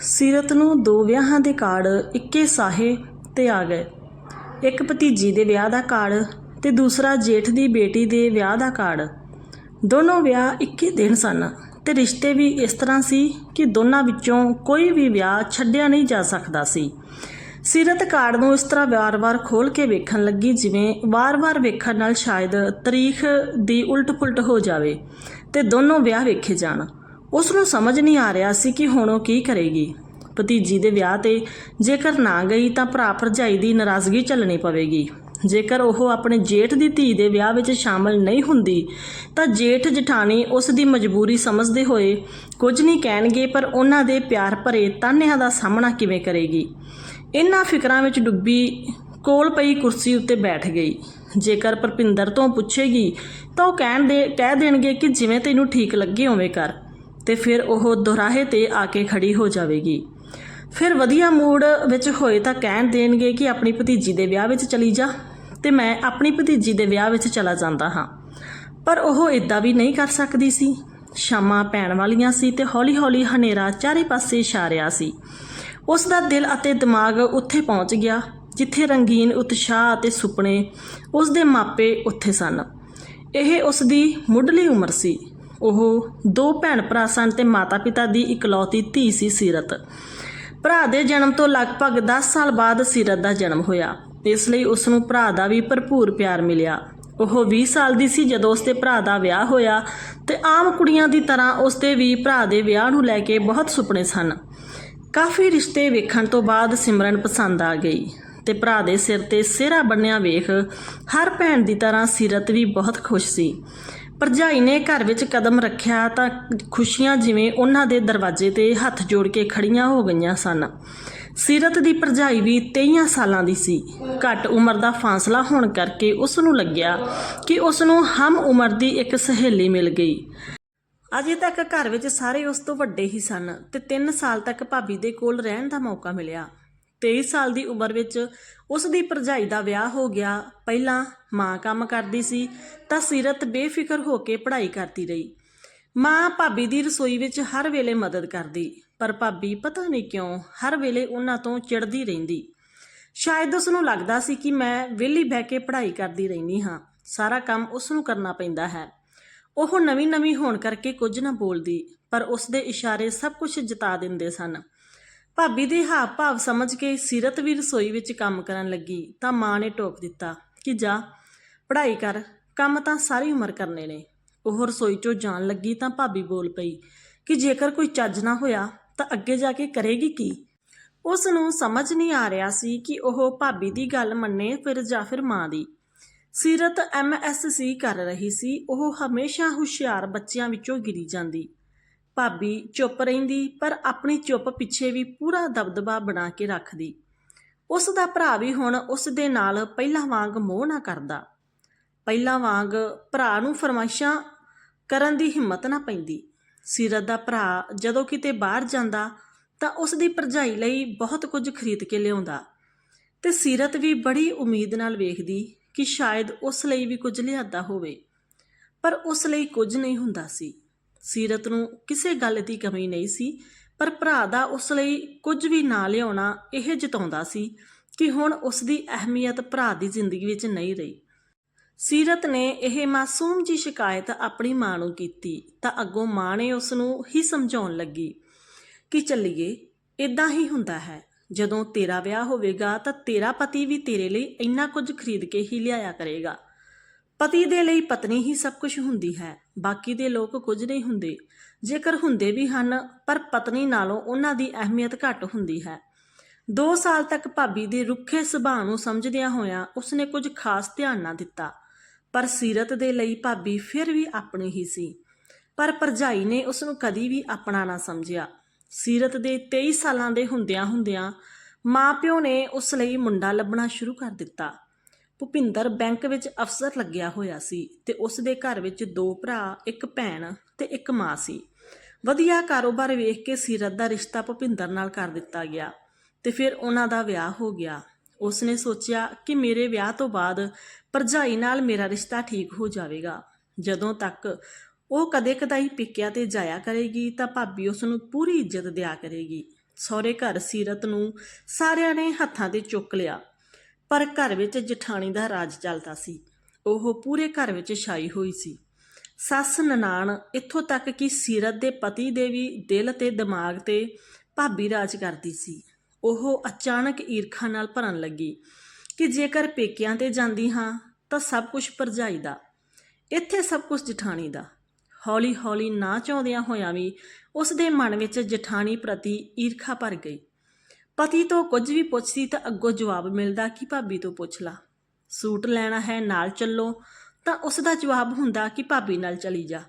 ਸੀਰਤ ਨੂੰ ਦੋ ਵਿਆਹਾਂ ਦੇ ਕਾਰਡ ਇੱਕੇ ਸਾਹੇ ਤੇ ਆ ਗਏ। ਇੱਕ ਭਤੀਜੀ ਦੇ ਵਿਆਹ ਦਾ ਕਾਰਡ ਤੇ ਦੂਸਰਾ ਜੇਠ ਦੀ ਬੇਟੀ ਦੇ ਵਿਆਹ ਦਾ ਕਾਰਡ। ਦੋਨੋਂ ਵਿਆਹ ਇੱਕੇ ਦਿਨ ਸਨ ਤੇ ਰਿਸ਼ਤੇ ਵੀ ਇਸ ਤਰ੍ਹਾਂ ਸੀ ਕਿ ਦੋਨਾਂ ਵਿੱਚੋਂ ਕੋਈ ਵੀ ਵਿਆਹ ਛੱਡਿਆ ਨਹੀਂ ਜਾ ਸਕਦਾ ਸੀ। ਸੀਰਤ ਕਾਰਡ ਨੂੰ ਇਸ ਤਰ੍ਹਾਂ ਵਾਰ-ਵਾਰ ਖੋਲ ਕੇ ਵੇਖਣ ਲੱਗੀ ਜਿਵੇਂ ਵਾਰ-ਵਾਰ ਵੇਖਣ ਨਾਲ ਸ਼ਾਇਦ ਤਾਰੀਖ ਦੀ ਉਲਟ-ਪੁਲਟ ਹੋ ਜਾਵੇ ਤੇ ਦੋਨੋਂ ਵਿਆਹ ਵੇਖੇ ਜਾਣ। ਉਸ ਨੂੰ ਸਮਝ ਨਹੀਂ ਆ ਰਿਹਾ ਸੀ ਕਿ ਹੁਣ ਉਹ ਕੀ ਕਰੇਗੀ। ਭਤੀਜੀ ਦੇ ਵਿਆਹ ਤੇ ਜੇਕਰ ਨਾ ਗਈ ਤਾਂ ਭਰਾ ਭਰਜਾਈ ਦੀ ਨਾਰਾਜ਼ਗੀ ਝੱਲਣੀ ਪਵੇਗੀ। ਜੇਕਰ ਉਹ ਆਪਣੇ ਜੇਠ ਦੀ ਧੀ ਦੇ ਵਿਆਹ ਵਿੱਚ ਸ਼ਾਮਲ ਨਹੀਂ ਹੁੰਦੀ, ਤਾਂ ਜੇਠ ਜਠਾਣੀ ਉਸ ਦੀ ਮਜਬੂਰੀ ਸਮਝਦੇ ਹੋਏ ਕੁਝ ਨਹੀਂ ਕਹਿਣਗੇ, ਪਰ ਉਹਨਾਂ ਦੇ ਪਿਆਰ ਭਰੇ ਤਾਨਿਆਂ ਦਾ ਸਾਹਮਣਾ ਕਿਵੇਂ ਕਰੇਗੀ? ਇਹਨਾਂ ਫਿਕਰਾਂ ਵਿੱਚ ਡੁੱਬੀ ਕੋਲ ਪਈ ਕੁਰਸੀ ਉੱਤੇ ਬੈਠ ਗਈ। ਜੇਕਰ ਪਰਪਿੰਦਰ ਤੋਂ ਪੁੱਛੇਗੀ ਤਾਂ ਉਹ ਕਹਿਣ ਦੇ ਕਹਿ ਦੇਣਗੇ ਕਿ ਜਿਵੇਂ ਤੈਨੂੰ ਠੀਕ ਲੱਗੇ ਉਵੇਂ ਕਰ। ਤੇ ਫਿਰ ਉਹ ਦੁਰਾਹੇ ਤੇ ਆ ਕੇ ਖੜੀ ਹੋ ਜਾਵੇਗੀ। ਫਿਰ ਵਧੀਆ ਮੂਡ ਵਿੱਚ ਹੋਏ ਤਾਂ ਕਹਿਣ ਦੇਣਗੇ ਕਿ ਆਪਣੀ ਭਤੀਜੀ ਦੇ ਵਿਆਹ ਵਿੱਚ ਚਲੀ ਜਾ ਤੇ ਮੈਂ ਆਪਣੀ ਭਤੀਜੀ ਦੇ ਵਿਆਹ ਵਿੱਚ ਚਲਾ ਜਾਂਦਾ ਹਾਂ। ਪਰ ਉਹ ਇਦਾਂ ਵੀ ਨਹੀਂ ਕਰ ਸਕਦੀ ਸੀ। ਸ਼ਾਮਾਂ ਪੈਣ ਵਾਲੀਆਂ ਸੀ ਤੇ ਹੌਲੀ-ਹੌਲੀ ਹਨੇਰਾ ਚਾਰੇ ਪਾਸੇ ਛਾ ਸੀ। ਉਸ ਦਾ ਦਿਲ ਅਤੇ ਦਿਮਾਗ ਉੱਥੇ ਪਹੁੰਚ ਗਿਆ, ਜਿੱਥੇ ਰੰਗੀਨ ਉਤਸ਼ਾਹ ਅਤੇ ਸੁਪਨੇ ਉਸ ਦੇ ਮਾਪੇ ਉੱਥੇ ਸਨ। ਇਹ ਉਸ ਦੀ ਮੁੱਢਲੀ ਉਮਰ ਸੀ। ਉਹ ਦੋ ਭੈਣ ਭਰਾ ਸਨ ਤੇ ਮਾਤਾ-ਪਿਤਾ ਦੀ ਇਕਲੌਤੀ ਧੀ ਸੀ ਸੀਰਤ। ਭਰਾ ਦੇ ਜਨਮ ਤੋਂ ਲਗਭਗ 10 ਸਾਲ ਬਾਅਦ ਸੀਰਤ ਦਾ ਜਨਮ ਹੋਇਆ। ਇਸ ਲਈ ਉਸ ਨੂੰ ਭਰਾ ਦਾ ਵੀ ਭਰਪੂਰ ਪਿਆਰ ਮਿਲਿਆ। ਉਹ 20 ਸਾਲ ਦੀ ਸੀ ਜਦੋਂ ਉਸ ਦੇ ਭਰਾ ਦਾ ਵਿਆਹ ਹੋਇਆ ਤੇ ਆਮ ਕੁੜੀਆਂ ਦੀ ਤਰ੍ਹਾਂ ਉਸ ਦੇ ਵੀ ਭਰਾ ਦੇ ਵਿਆਹ ਨੂੰ ਲੈ ਕੇ ਬਹੁਤ ਸੁਪਨੇ ਸਨ। ਕਾਫੀ ਰਿਸ਼ਤੇ ਵੇਖਣ ਤੋਂ ਬਾਅਦ ਸਿਮਰਨ ਪਸੰਦ ਆ ਗਈ ਤੇ ਭਰਾ ਦੇ ਸਿਰ ਤੇ ਸਿਹਰਾ ਬੰਨਿਆ ਵੇਖ ਹਰ ਭੈਣ ਦੀ ਤਰ੍ਹਾਂ ਸੀਰਤ ਵੀ ਬਹੁਤ ਖੁਸ਼ ਸੀ। ਭਰਜਾਈ ਨੇ ਘਰ ਵਿੱਚ ਕਦਮ ਰੱਖਿਆ ਤਾਂ ਖੁਸ਼ੀਆਂ ਜਿਵੇਂ ਉਹਨਾਂ ਦੇ ਦਰਵਾਜ਼ੇ ਤੇ ਹੱਥ ਜੋੜ ਕੇ ਖੜੀਆਂ ਹੋ ਗਈਆਂ ਸਨ। ਸੀਰਤ ਦੀ ਭਰਜਾਈ ਵੀ 23 ਸਾਲਾਂ ਦੀ ਸੀ। ਘੱਟ ਉਮਰ ਦਾ ਫਾਸਲਾ ਹੋਣ ਕਰਕੇ ਉਸ ਨੂੰ ਲੱਗਿਆ ਕਿ ਉਸ ਨੂੰ ਹਮ ਉਮਰ ਦੀ ਇੱਕ ਸਹੇਲੀ ਮਿਲ ਗਈ। ਅਜੇ ਤੱਕ ਘਰ ਵਿੱਚ ਸਾਰੇ ਉਸ ਤੋਂ ਵੱਡੇ ਹੀ ਸਨ ਤੇ 3 ਸਾਲ ਤੱਕ ਭਾਬੀ ਦੇ ਕੋਲ ਰਹਿਣ ਦਾ ਮੌਕਾ ਮਿਲਿਆ। 23 ਸਾਲ ਦੀ ਉਮਰ ਵਿੱਚ ਉਸ ਦੀ ਭਰਜਾਈ ਦਾ ਵਿਆਹ ਹੋ ਗਿਆ। ਪਹਿਲਾਂ ਮਾਂ ਕੰਮ ਕਰਦੀ ਸੀ ਤਾਂ ਸੀਰਤ ਬੇਫਿਕਰ ਹੋ ਕੇ ਪੜ੍ਹਾਈ ਕਰਦੀ ਰਹੀ। ਮਾਂ ਭਾਬੀ ਦੀ ਰਸੋਈ ਵਿੱਚ ਹਰ ਵੇਲੇ ਮਦਦ ਕਰਦੀ, ਪਰ ਭਾਬੀ ਪਤਾ ਨਹੀਂ ਕਿਉਂ ਹਰ ਵੇਲੇ ਉਹਨਾਂ ਤੋਂ ਚਿੜਦੀ ਰਹਿੰਦੀ। ਸ਼ਾਇਦ ਉਸ ਨੂੰ ਲੱਗਦਾ ਸੀ ਕਿ ਮੈਂ ਵਿਹਲੀ ਬਹਿ ਕੇ ਪੜ੍ਹਾਈ ਕਰਦੀ ਰਹਿੰਦੀ ਹਾਂ। ਸਾਰਾ ਕੰਮ ਉਸ ਨੂੰ ਕਰਨਾ ਪੈਂਦਾ ਹੈ। ਉਹ ਨਵੀਂ-ਨਵੀਂ ਹੋਣ ਕਰਕੇ ਕੁਝ ਨਾ ਬੋਲਦੀ, ਪਰ ਉਸ ਦੇ ਇਸ਼ਾਰੇ ਸਭ ਕੁਝ ਜਤਾ ਦਿੰਦੇ ਸਨ। ਭਾਬੀ ਦੇ ਹਾਵ ਭਾਵ ਸਮਝ ਕੇ ਸੀਰਤ ਵੀ ਰਸੋਈ ਵਿੱਚ ਕੰਮ ਕਰਨ ਲੱਗੀ ਤਾਂ ਮਾਂ ਨੇ ਟੋਕ ਦਿੱਤਾ ਕਿ ਜਾ, ਪੜ੍ਹਾਈ ਕਰ, ਕੰਮ ਤਾਂ ਸਾਰੀ ਉਮਰ ਕਰਨੇ ਨੇ। ਉਹ ਰਸੋਈ 'ਚੋਂ ਜਾਣ ਲੱਗੀ ਤਾਂ ਭਾਬੀ ਬੋਲ ਪਈ ਕਿ ਜੇਕਰ ਕੋਈ ਚੱਜ ਨਾ ਹੋਇਆ ਤਾਂ ਅੱਗੇ ਜਾ ਕੇ ਕਰੇਗੀ ਕੀ? ਉਸ ਨੂੰ ਸਮਝ ਨਹੀਂ ਆ ਰਿਹਾ ਸੀ ਕਿ ਉਹ ਭਾਬੀ ਦੀ ਗੱਲ ਮੰਨੇ ਫਿਰ ਜਾਂ ਫਿਰ ਮਾਂ ਦੀ। ਸੀਰਤ ਐਮਐਸਸੀ ਕਰ ਰਹੀ ਸੀ, ਉਹ ਹਮੇਸ਼ਾ ਹੁਸ਼ਿਆਰ ਬੱਚਿਆਂ ਵਿੱਚੋਂ ਗਿਰੀ ਜਾਂਦੀ। ਭਾਬੀ ਚੁੱਪ ਰਹਿੰਦੀ, ਪਰ ਆਪਣੀ ਚੁੱਪ ਪਿੱਛੇ ਵੀ ਪੂਰਾ ਦਬਦਬਾ ਬਣਾ ਕੇ ਰੱਖਦੀ। ਉਸ ਦਾ ਭਰਾ ਵੀ ਹੁਣ ਉਸ ਦੇ ਨਾਲ ਪਹਿਲਾਂ ਵਾਂਗ ਮੋਹ ਨਾ ਕਰਦਾ। ਪਹਿਲਾਂ ਵਾਂਗ ਭਰਾ ਨੂੰ ਫਰਮਾਇਸ਼ਾਂ ਕਰਨ ਦੀ ਹਿੰਮਤ ਨਾ ਪੈਂਦੀ। ਸੀਰਤ ਦਾ ਭਰਾ ਜਦੋਂ ਕਿਤੇ ਬਾਹਰ ਜਾਂਦਾ, ਤਾਂ ਉਸ ਦੀ ਭਰਜਾਈ ਲਈ ਬਹੁਤ ਕੁਝ ਖਰੀਦ ਕੇ ਲਿਆਉਂਦਾ। ਤੇ ਸੀਰਤ ਵੀ ਬੜੀ ਉਮੀਦ ਨਾਲ ਵੇਖਦੀ ਕਿ ਸ਼ਾਇਦ ਉਸ ਲਈ ਵੀ ਕੁਝ ਲਿਆਦਾ ਹੋਵੇ। ਪਰ ਉਸ ਲਈ ਕੁਝ ਨਹੀਂ ਹੁੰਦਾ ਸੀ। ਸੀਰਤ ਨੂੰ ਕਿਸੇ ਗੱਲ ਦੀ ਕਮੀ ਨਹੀਂ ਸੀ, ਪਰ ਭਰਾ ਦਾ ਉਸ ਲਈ ਕੁਝ ਵੀ ਨਾ ਲਿਆਉਣਾ ਇਹ ਜਤਾਉਂਦਾ ਸੀ ਕਿ ਹੁਣ ਉਸ ਦੀ ਅਹਿਮੀਅਤ ਭਰਾ ਦੀ ਜ਼ਿੰਦਗੀ ਵਿੱਚ ਨਹੀਂ ਰਹੀ। ਸੀਰਤ ਨੇ ਇਹ ਮਾਸੂਮ ਜੀ ਸ਼ਿਕਾਇਤ ਆਪਣੀ ਮਾਂ ਨੂੰ ਕੀਤੀ ਤਾਂ ਅੱਗੋਂ ਮਾਂ ਨੇ ਉਸ ਨੂੰ ਹੀ ਸਮਝਾਉਣ ਲੱਗੀ ਕਿ ਚੱਲੀਏ ਇਦਾਂ ਹੀ ਹੁੰਦਾ ਹੈ, ਜਦੋਂ ਤੇਰਾ ਵਿਆਹ ਹੋਵੇਗਾ ਤਾਂ ਤੇਰਾ ਪਤੀ ਵੀ ਤੇਰੇ ਲਈ ਇੰਨਾ ਕੁਝ ਖਰੀਦ ਕੇ ਹੀ ਲਿਆਇਆ ਕਰੇਗਾ। ਪਤੀ ਦੇ ਲਈ ਪਤਨੀ ਹੀ ਸਭ ਕੁਝ ਹੁੰਦੀ ਹੈ ਬਾਕੀ ਦੇ ਲੋਕ ਕੁਝ ਨਹੀਂ ਹੁੰਦੇ। ਜੇਕਰ ਹੁੰਦੇ ਵੀ ਹਨ, ਪਰ ਪਤਨੀ ਨਾਲੋਂ ਉਹਨਾਂ ਦੀ ਅਹਿਮੀਅਤ ਘੱਟ ਹੁੰਦੀ ਹੈ। 2 ਸਾਲ ਤੱਕ ਭਾਬੀ ਦੇ ਰੁੱਖੇ ਸੁਭਾਅ ਨੂੰ ਸਮਝਦਿਆਂ ਹੋਇਆਂ ਉਸਨੇ ਕੁਝ ਖਾਸ ਧਿਆਨ ਨਾ ਦਿੱਤਾ। ਪਰ ਸੀਰਤ ਦੇ ਲਈ ਭਾਬੀ ਫਿਰ ਵੀ ਆਪਣੀ ਹੀ ਸੀ। ਪਰ ਭਰਜਾਈ ਨੇ ਉਸ ਨੂੰ ਕਦੀ ਵੀ ਆਪਣਾ ਨਾ ਸਮਝਿਆ। ਸੀਰਤ ਦੇ 23 ਸਾਲਾਂ ਦੇ ਹੁੰਦਿਆਂ ਹੁੰਦਿਆਂ ਮਾਪਿਓ ਨੇ ਉਸ ਲਈ ਮੁੰਡਾ ਲੱਭਣਾ ਸ਼ੁਰੂ ਕਰ ਦਿੱਤਾ। ਭੁਪਿੰਦਰ ਬੈਂਕ ਵਿੱਚ ਅਫਸਰ ਲੱਗਿਆ ਹੋਇਆ ਸੀ ਤੇ ਉਸ ਦੇ ਘਰ ਵਿੱਚ ਦੋ ਭਰਾ, ਇੱਕ ਭੈਣ ਤੇ ਇੱਕ ਮਾਂ ਸੀ। ਵਧੀਆ ਕਾਰੋਬਾਰ ਵੇਖ ਕੇ ਸੀਰਤ ਦਾ ਰਿਸ਼ਤਾ ਭੁਪਿੰਦਰ ਨਾਲ ਕਰ ਦਿੱਤਾ ਗਿਆ ਤੇ ਫਿਰ ਉਹਨਾਂ ਦਾ ਵਿਆਹ ਹੋ ਗਿਆ। ਉਸਨੇ ਸੋਚਿਆ ਕਿ ਮੇਰੇ ਵਿਆਹ ਤੋਂ ਬਾਅਦ ਭਰਜਾਈ ਨਾਲ ਮੇਰਾ ਰਿਸ਼ਤਾ ਠੀਕ ਹੋ ਜਾਵੇਗਾ। ਜਦੋਂ ਤੱਕ ਉਹ ਕਦੇ ਕਦਾਈ ਪਿੱਕਿਆ ਤੇ ਜਾਇਆ ਕਰੇਗੀ ਤਾਂ ਭਾਬੀ ਉਸ ਨੂੰ ਪੂਰੀ ਇੱਜ਼ਤ ਦਿਆ ਕਰੇਗੀ। ਸਹੁਰੇ ਘਰ ਸੀਰਤ ਨੂੰ ਸਾਰਿਆਂ ਨੇ ਹੱਥਾਂ ਤੇ ਚੁੱਕ ਲਿਆ। ਪਰ ਘਰ ਵਿੱਚ ਜਠਾਣੀ ਦਾ ਰਾਜ ਚੱਲਦਾ ਸੀ। ਉਹ ਪੂਰੇ ਘਰ ਵਿੱਚ ਛਾਈ ਹੋਈ ਸੀ। ਸੱਸ ਨਨਾਣ ਇੱਥੋਂ ਤੱਕ ਕਿ ਸੀਰਤ ਦੇ ਪਤੀ ਦੇ ਵੀ ਦਿਲ ਤੇ ਦਿਮਾਗ ਤੇ ਭਾਬੀ ਰਾਜ ਕਰਦੀ ਸੀ। ਉਹ ਅਚਾਨਕ ਈਰਖਾ ਨਾਲ ਭਰਨ ਲੱਗੀ ਕਿ ਜੇਕਰ ਪੇਕਿਆਂ ਤੇ ਜਾਂਦੀ ਹਾਂ ਤਾਂ ਸਭ ਕੁਝ ਭਰਜਾਈ ਦਾ, ਇੱਥੇ ਸਭ ਕੁਝ ਜਠਾਣੀ ਦਾ। ਹੌਲੀ ਹੌਲੀ ਨਾ ਚਾਹੁੰਦਿਆਂ ਹੋਇਆਂ ਵੀ ਉਸ ਦੇ ਮਨ ਵਿੱਚ ਜਠਾਣੀ ਪ੍ਰਤੀ ਈਰਖਾ ਭਰ ਗਈ। ਪਤੀ ਤੋਂ ਕੁਝ ਵੀ ਪੁੱਛਦੀ ਤਾਂ ਅੱਗੋਂ ਜਵਾਬ ਮਿਲਦਾ ਕਿ ਭਾਬੀ ਤੋਂ ਪੁੱਛ ਲਾ। ਸੂਟ ਲੈਣਾ ਹੈ, ਨਾਲ ਚੱਲੋ। ਤਾਂ ਉਸ ਦਾ ਜਵਾਬ ਹੁੰਦਾ ਕਿ ਭਾਬੀ ਨਾਲ ਚਲੀ ਜਾ।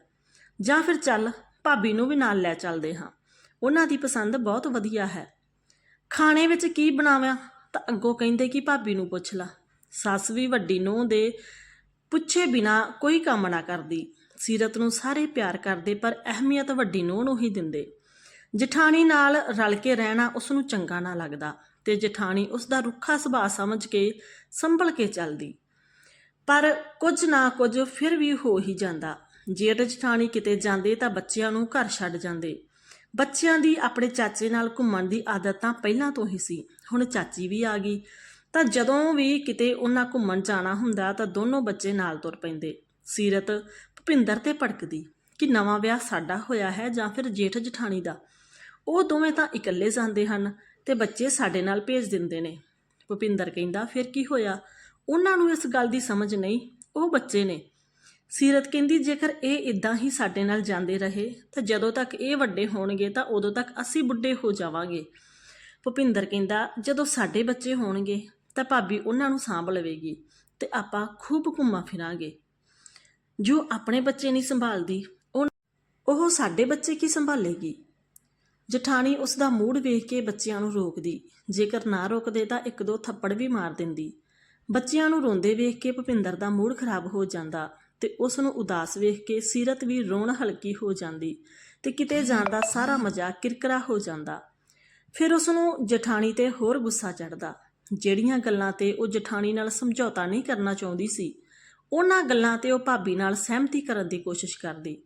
ਜਾਂ ਫਿਰ ਚੱਲ, ਭਾਬੀ ਨੂੰ ਵੀ ਨਾਲ ਲੈ ਚੱਲਦੇ ਹਾਂ। ਉਹਨਾਂ ਦੀ ਪਸੰਦ ਬਹੁਤ ਵਧੀਆ ਹੈ। ਖਾਣੇ ਵਿੱਚ ਕੀ ਬਣਾਵਾਂ? ਤਾਂ ਅੱਗੋਂ ਕਹਿੰਦੇ ਕਿ ਭਾਬੀ ਨੂੰ ਪੁੱਛ ਲਾ। ਸੱਸ ਵੀ ਵੱਡੀ ਨੂੰਹ ਦੇ ਪੁੱਛੇ ਬਿਨਾ ਕੋਈ ਕੰਮ ਨਾ ਕਰਦੀ। ਸੀਰਤ ਨੂੰ ਸਾਰੇ ਪਿਆਰ ਕਰਦੇ, ਪਰ ਅਹਿਮੀਅਤ ਵੱਡੀ ਨੂੰਹ ਨੂੰ ਹੀ ਦਿੰਦੇ। ਜਠਾਣੀ ਨਾਲ ਰਲ ਕੇ ਰਹਿਣਾ ਉਸ ਨੂੰ ਚੰਗਾ ਨਾ ਲੱਗਦਾ ਤੇ ਜਠਾਣੀ ਉਸ ਦਾ ਰੁੱਖਾ ਸੁਭਾਅ ਸਮਝ ਕੇ ਸੰਭਲ ਕੇ ਚੱਲਦੀ। ਪਰ ਕੁਝ ਨਾ ਕੁਝ ਫਿਰ ਵੀ ਹੋ ਹੀ ਜਾਂਦਾ। ਜੇਠ ਜਠਾਣੀ ਕਿਤੇ ਜਾਂਦੇ ਤਾਂ ਬੱਚਿਆਂ ਨੂੰ ਘਰ ਛੱਡ ਜਾਂਦੇ। ਬੱਚਿਆਂ ਦੀ ਆਪਣੇ ਚਾਚੇ ਨਾਲ ਘੁੰਮਣ ਦੀ ਆਦਤ ਤਾਂ ਪਹਿਲਾਂ ਤੋਂ ਹੀ ਸੀ। ਹੁਣ ਚਾਚੀ ਵੀ ਆ ਗਈ। ਤਾਂ ਜਦੋਂ ਵੀ ਕਿਤੇ ਉਹਨਾਂ ਘੁੰਮਣ ਜਾਣਾ ਹੁੰਦਾ ਤਾਂ ਦੋਨੋਂ ਬੱਚੇ ਨਾਲ ਤੁਰ ਪੈਂਦੇ। ਸੀਰਤ ਭੁਪਿੰਦਰ ਤੇ ਭੜਕਦੀ ਕਿ ਨਵਾਂ ਵਿਆਹ ਸਾਡਾ ਹੋਇਆ ਹੈ ਜਾਂ ਫਿਰ ਜੇਠ ਜਠਾਣੀ ਦਾ? ਉਹ ਦੋਵੇਂ ਤਾਂ ਇਕੱਲੇ ਜਾਂਦੇ ਹਨ ਤੇ ਬੱਚੇ ਸਾਡੇ ਨਾਲ ਭੇਜ ਦਿੰਦੇ ਨੇ। ਭੁਪਿੰਦਰ ਕਹਿੰਦਾ, ਫਿਰ ਕੀ ਹੋਇਆ? ਉਹਨਾਂ ਨੂੰ ਇਸ ਗੱਲ ਦੀ ਸਮਝ ਨਹੀਂ, ਉਹ ਬੱਚੇ ਨੇ। ਸੀਰਤ ਕਹਿੰਦੀ, ਜੇਕਰ ਇਹ ਇਦਾਂ ਹੀ ਸਾਡੇ ਨਾਲ ਜਾਂਦੇ ਰਹੇ, ਤਾਂ ਜਦੋਂ ਤੱਕ ਇਹ ਵੱਡੇ ਹੋਣਗੇ, ਤਾਂ ਉਦੋਂ ਤੱਕ ਅਸੀਂ ਬੁੱਢੇ ਹੋ ਜਾਵਾਂਗੇ। ਭੁਪਿੰਦਰ ਕਹਿੰਦਾ, ਜਦੋਂ ਸਾਡੇ ਬੱਚੇ ਹੋਣਗੇ, ਤਾਂ ਭਾਬੀ ਉਹਨਾਂ ਨੂੰ ਸਾਂਭ ਲਵੇਗੀ ਤੇ ਆਪਾਂ ਖੂਬ ਘੁੰਮਾ ਫਿਰਾਂਗੇ। ਜੋ ਆਪਣੇ ਬੱਚੇ ਨਹੀਂ ਸੰਭਾਲਦੀ, ਉਹ ਉਹ ਸਾਡੇ ਬੱਚੇ ਕੀ ਸੰਭਾਲੇਗੀ? ਜਠਾਣੀ ਉਸ ਦਾ ਮੂਡ ਵੇਖ ਕੇ ਬੱਚਿਆਂ ਨੂੰ ਰੋਕਦੀ। ਜੇਕਰ ਨਾ ਰੋਕਦੇ ਤਾਂ ਇੱਕ ਦੋ ਥੱਪੜ ਵੀ ਮਾਰ ਦਿੰਦੀ। ਬੱਚਿਆਂ ਨੂੰ ਰੋਂਦੇ ਵੇਖ ਕੇ ਭੁਪਿੰਦਰ ਦਾ ਮੂਡ ਖਰਾਬ ਹੋ ਜਾਂਦਾ ਤੇ ਉਸ ਨੂੰ ਉਦਾਸ ਵੇਖ ਕੇ ਸੀਰਤ ਵੀ ਰੋਣ ਹਲਕੀ ਹੋ ਜਾਂਦੀ ਤੇ ਕਿਤੇ ਜਾਣ ਦਾ ਸਾਰਾ ਮਜ਼ਾ ਕਿਰਕਰਾ ਹੋ ਜਾਂਦਾ। ਫਿਰ ਉਸ ਨੂੰ ਜਠਾਣੀ ਤੇ ਹੋਰ ਗੁੱਸਾ ਚੜਦਾ ਜਿਹੜੀਆਂ ਗੱਲਾਂ ਤੇ ਉਹ ਜਠਾਣੀ ਨਾਲ ਸਮਝੌਤਾ ਨਹੀਂ ਕਰਨਾ ਚਾਹੁੰਦੀ ਸੀ, ਉਹਨਾਂ ਗੱਲਾਂ ਤੇ ਉਹ ਭਾਬੀ ਨਾਲ ਸਹਿਮਤੀ ਕਰਨ ਦੀ ਕੋਸ਼ਿਸ਼ ਕਰਦੀ,